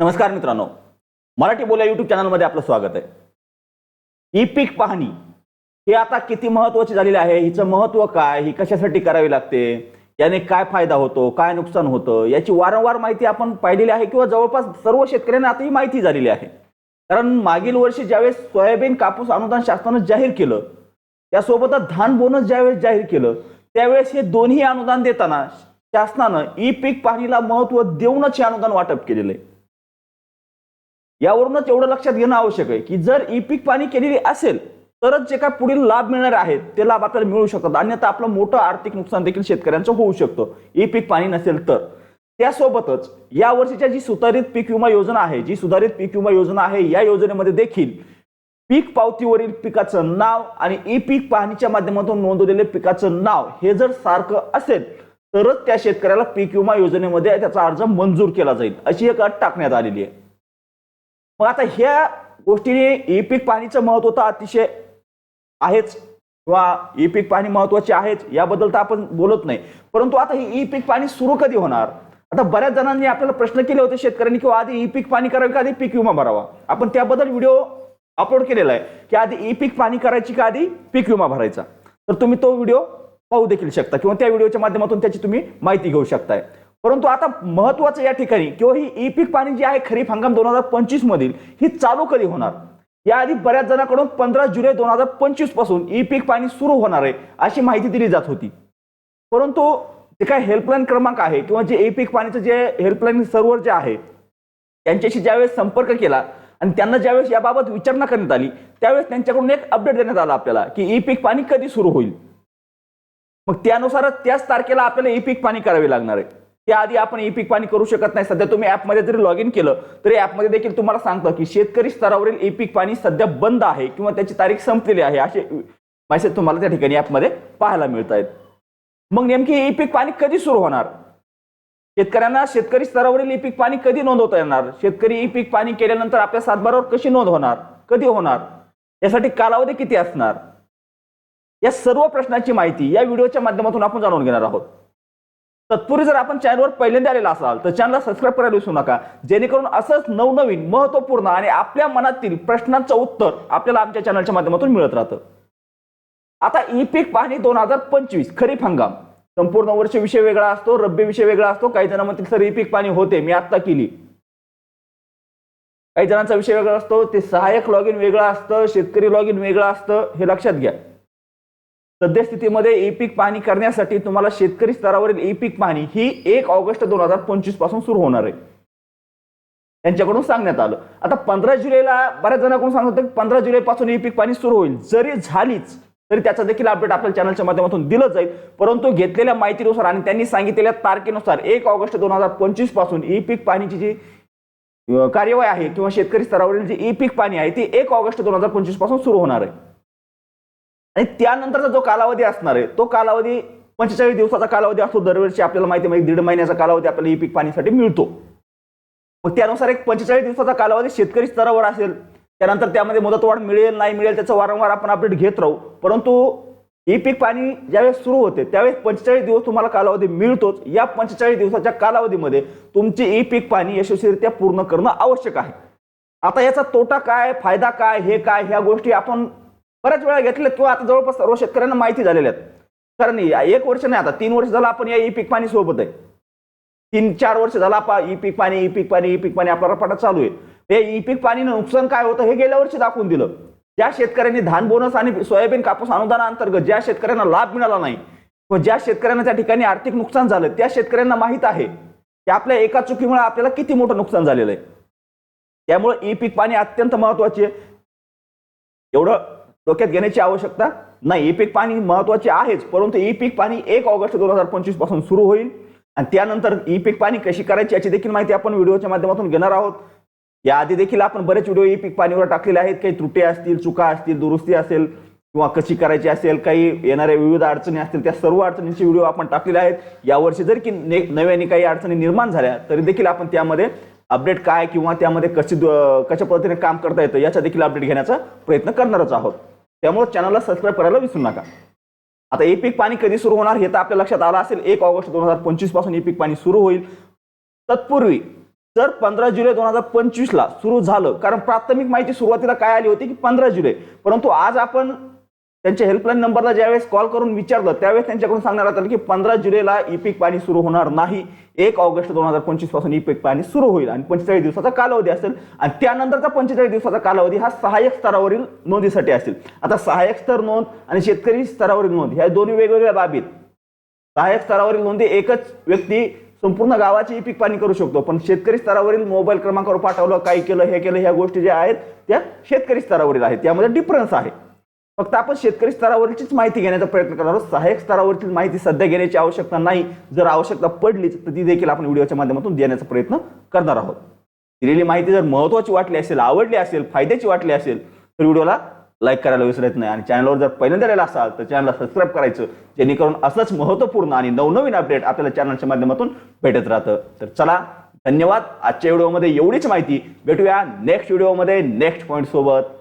नमस्कार मित्रांनो. मराठी बोला युट्यूब चॅनलमध्ये आपलं स्वागत आहे. ई पीक पाहणी हे आता किती महत्वाची झालेली आहे? हिचं महत्त्व काय? ही कशासाठी करावी लागते? याने काय फायदा होतो? काय नुकसान होतं? याची वारंवार माहिती आपण पाहिलेली आहे किंवा जवळपास सर्व शेतकऱ्यांना आता ही माहिती झालेली आहे. कारण मागील वर्षी ज्यावेळेस सोयाबीन कापूस अनुदान शासनानं जाहीर केलं त्यासोबतच धान बोनस ज्यावेळेस जाहीर केलं त्यावेळेस हे दोन्ही अनुदान देताना शासनानं ई पीक पाहणीला महत्त्व देऊनच हे अनुदान वाटप केलेलं आहे. यावरूनच एवढं लक्षात घेणं आवश्यक आहे की जर ई पीक पाणी केलेली असेल तरच जे काय पुढील लाभ मिळणार आहेत ते लाभ आपल्याला मिळू शकतात. अन्यथा आपलं मोठं आर्थिक नुकसान देखील शेतकऱ्यांचं होऊ शकतं. ई पीक पाणी नसेल तर. त्यासोबतच या वर्षीच्या जी सुधारित पीक विमा योजना आहे जी सुधारित पीक विमा योजना आहे या योजनेमध्ये देखील पीक पावतीवरील पिकाचं नाव आणि ई पीक पाहणीच्या माध्यमातून नोंदवलेले पिकाचं नाव हे जर सारखं असेल तरच त्या शेतकऱ्याला पीक विमा योजनेमध्ये त्याचा अर्ज मंजूर केला जाईल अशी एक अट टाकण्यात आलेली आहे. मग आता ह्या गोष्टीने ई पीक पाणीचं महत्त्व तर अतिशय आहेच किंवा ई पीक पाणी महत्त्वाचे आहेच याबद्दल तर आपण बोलत नाही. परंतु आता हे ई पीक पाणी सुरू कधी होणार? आता बऱ्याच जणांनी आपल्याला प्रश्न केले होते शेतकऱ्यांनी किंवा आधी ई पीक पाणी करावे का आधी पीक विमा भरावा? आपण त्याबद्दल व्हिडिओ अपलोड केलेला आहे की आधी ई पीक पाणी करायची का आधी पीक विमा भरायचा? तर तुम्ही तो व्हिडिओ पाहू देखील शकता किंवा त्या व्हिडिओच्या माध्यमातून त्याची तुम्ही माहिती घेऊ शकताय. परंतु आता महत्वाचं या ठिकाणी किंवा ही ई पीक पाणी जी आहे खरीप हंगाम दोन हजार पंचवीस मधील ही चालू कधी होणार? याआधी बऱ्याच जणांकडून पंधरा जुलै दोन हजार पंचवीसपासून ई पीक पाणी सुरू होणार आहे अशी माहिती दिली जात होती. परंतु जे काय हेल्पलाईन क्रमांक आहे किंवा जे ई पीक पाणीचं जे हेल्पलाईन सर्व्हर जे आहे त्यांच्याशी ज्यावेळेस संपर्क केला आणि त्यांना ज्यावेळेस याबाबत विचारणा करण्यात आली त्यावेळेस त्यांच्याकडून एक अपडेट देण्यात आला आपल्याला की ई पीक पाणी कधी सुरू होईल. मग त्यानुसारच त्याच तारखेला आपल्याला ई पीक पाणी करावे लागणार आहे. त्याआधी आपण ई पीक पाणी करू शकत नाही. सध्या तुम्ही ऍपमध्ये जरी लॉग इन केलं तरी ऍपमध्ये देखील तुम्हाला सांगतं की शेतकरी स्तरावरील ई पीक पाणी सध्या बंद आहे किंवा त्याची तारीख संपलेली आहे असे मेसेज तुम्हाला त्या ठिकाणी ऍपमध्ये पाहायला मिळत आहेत. मग नेमकी ई पीक पाणी कधी सुरू होणार? शेतकऱ्यांना शेतकरी स्तरावरील ई पीक पाणी कधी नोंदवता येणार? शेतकरी ई पीक पाणी केल्यानंतर आपल्या सातबारावर कशी नोंद होणार? कधी होणार? यासाठी कालावधी किती असणार? या सर्व प्रश्नांची माहिती या व्हिडिओच्या माध्यमातून आपण जाणून घेणार आहोत. तत्पूर्वी जर आपण चॅनलवर पहिल्यांदा आलेला असाल तर चॅनलला सबस्क्राईब करायला विसरू नका. जेणेकरून असंच नवनवीन महत्त्वपूर्ण आणि आपल्या मनातील प्रश्नांचं उत्तर आपल्याला आमच्या चॅनलच्या माध्यमातून मिळत राहतं. आता ई पीक पाहणी दोन हजार पंचवीस खरीप हंगाम. संपूर्ण वर्ष विषय वेगळा असतो रब्बी विषय वेगळा असतो. काही जण म्हणतील सर ई पीक पाणी होते मी आत्ता केली. काही जणांचा विषय वेगळा असतो ते सहाय्यक लॉग इन वेगळं असतं शेतकरी लॉग इन वेगळं असतं. हे लक्षात घ्या. सद्यस्थितीमध्ये ई पीक पाणी करण्यासाठी तुम्हाला शेतकरी स्तरावरील ई पीक पाणी ही एक ऑगस्ट दोन हजार पंचवीसपासून सुरू होणार आहे. त्यांच्याकडून सांगण्यात आलं. आता पंधरा जुलैला बऱ्याच जणांकडून सांगत होतं की पंधरा जुलै पासून ई पीक पाणी सुरू होईल. जरी झालीच तरी त्याचा देखील अपडेट आपल्या चॅनलच्या माध्यमातून दिलं जाईल. परंतु घेतलेल्या माहितीनुसार आणि त्यांनी सांगितलेल्या तारखेनुसार एक ऑगस्ट दोन हजार पंचवीसपासून ई पीक पाणीची जी कार्यवाही आहे किंवा शेतकरी स्तरावरील जी ई पीक पाणी आहे ती एक ऑगस्ट दोन हजार पंचवीसपासून सुरू होणार आहे. आणि त्यानंतरचा जो कालावधी असणार आहे तो कालावधी पंचेचाळीस दिवसाचा कालावधी असतो दरवर्षी आपल्याला माहिती आहे म्हणजे दीड महिन्याचा कालावधी आपल्याला ई पीक पाणीसाठी मिळतो. मग त्यानुसार एक पंचेचाळीस दिवसाचा कालावधी शेतकरी स्तरावर असेल त्यानंतर त्यामध्ये मुदतवाढ मिळेल नाही मिळेल त्याचं वारंवार आपण अपडेट घेत राहू. परंतु ई पीक पाणी ज्यावेळेस सुरू होते त्यावेळेस पंचेचाळीस दिवस तुम्हाला कालावधी मिळतोच. या पंचेचाळीस दिवसाच्या कालावधीमध्ये तुमची ई पीक पाणी यशस्वीरित्या पूर्ण करणं आवश्यक आहे. आता याचा तोटा काय फायदा काय हे काय ह्या गोष्टी आपण बऱ्याच वेळा घेतल्यात किंवा आता जवळपास सर्व शेतकऱ्यांना माहिती झालेल्या आहेत. कारण या एक वर्ष नाही आता तीन वर्ष झालं आपण या ई पीक पाणी सोबत आहे. तीन चार वर्ष झाला आपा ई पीक पाणी ई पीक पाणी ई पीक पाणी आपला रपाटा चालू आहे. हे ई पीक पाणीनं नुकसान काय होतं हे गेल्या वर्षी दाखवून दिलं. ज्या शेतकऱ्यांनी धान बोनस आणि सोयाबीन कापूस अनुदानाअंतर्गत ज्या शेतकऱ्यांना लाभ मिळाला नाही व ज्या शेतकऱ्यांना त्या ठिकाणी आर्थिक नुकसान झालं त्या शेतकऱ्यांना माहीत आहे की आपल्या एका चुकीमुळे आपल्याला किती मोठं नुकसान झालेलं आहे. त्यामुळे ई पीक पाणी अत्यंत महत्त्वाचे आहे. एवढं डोक्यात घेण्याची आवश्यकता नाही. ई पीक पाणी महत्त्वाचे आहेच परंतु ई पीक पाणी एक ऑगस्ट दोन हजार पंचवीसपासून सुरू होईल. आणि त्यानंतर ई पीक पाणी कशी करायची याची देखील माहिती आपण व्हिडिओच्या माध्यमातून घेणार आहोत. याआधी देखील आपण बरेच व्हिडिओ ई पीक पाणीवर टाकलेले आहेत. काही त्रुटी असतील चुका असतील दुरुस्ती असेल किंवा कशी करायची असेल काही येणाऱ्या विविध अडचणी असतील त्या सर्व अडचणींचे व्हिडिओ आपण टाकलेले आहेत. यावर्षी जर की ने- नव्याने काही अडचणी निर्माण झाल्या तरी देखील आपण त्यामध्ये अपडेट काय किंवा त्यामध्ये कशी कशा पद्धतीने काम करता येतं याचा देखील अपडेट घेण्याचा प्रयत्न करणारच आहोत. त्यामुळे चॅनलला सबस्क्राईब करायला विसरू नका. आता ए पीक पाणी कधी सुरू होणार हे तर आपल्या लक्षात आलं असेल एक ऑगस्ट दोन हजार पंचवीसपासून ए पीक पाणी सुरू होईल. तत्पूर्वी जर पंधरा जुलै दोन हजार पंचवीसला सुरू झालं कारण प्राथमिक माहिती सुरुवातीला काय आली होती की पंधरा जुलै. परंतु आज आपण त्यांच्या हेल्पलाईन नंबरला ज्यावेळेस कॉल करून विचारलं त्यावेळेस त्यांच्याकडून सांगण्यात आलं की पंधरा जुलैला ई पीक पाणी सुरू होणार नाही. एक ऑगस्ट दोन हजार पंचवीसपासून ई पीक पाणी सुरू होईल आणि पंचेचाळीस दिवसाचा कालावधी असेल आणि त्यानंतरचा पंचेचाळीस दिवसाचा कालावधी हा सहाय्यक स्तरावरील नोंदीसाठी असेल. आता सहाय्यक स्तर नोंद आणि शेतकरी स्तरावरील नोंद ह्या दोन्ही वेगवेगळ्या बाबीत. सहाय्यक स्तरावरील नोंदी एकच व्यक्ती संपूर्ण गावाची ई पीक पाणी करू शकतो पण शेतकरी स्तरावरील मोबाईल क्रमांकावर पाठवलं काय केलं हे केलं ह्या गोष्टी ज्या आहेत त्या शेतकरी स्तरावरील आहेत. त्यामध्ये डिफरन्स आहे. फक्त आपण शेतकरी स्तरावरचीच माहिती घेण्याचा प्रयत्न करणार आहोत. सहाय्यक स्तरावरची माहिती सध्या घेण्याची आवश्यकता नाही. जर आवश्यकता पडलीच तर ती देखील आपण व्हिडिओच्या माध्यमातून देण्याचा प्रयत्न करणार आहोत. दिलेली माहिती जर महत्वाची वाटली असेल आवडली असेल फायद्याची वाटली असेल तर व्हिडिओला लाईक करायला विसरत नाही. आणि चॅनलवर जर पहिल्यांदा आलेला असाल तर चॅनलला सबस्क्राईब करायचं जेणेकरून असंच महत्त्वपूर्ण आणि नवनवीन अपडेट आपल्याला चॅनलच्या माध्यमातून भेटत राहतं. तर चला धन्यवाद. आजच्या व्हिडिओमध्ये एवढीच माहिती. भेटूया नेक्स्ट व्हिडिओमध्ये नेक्स्ट पॉईंट सोबत.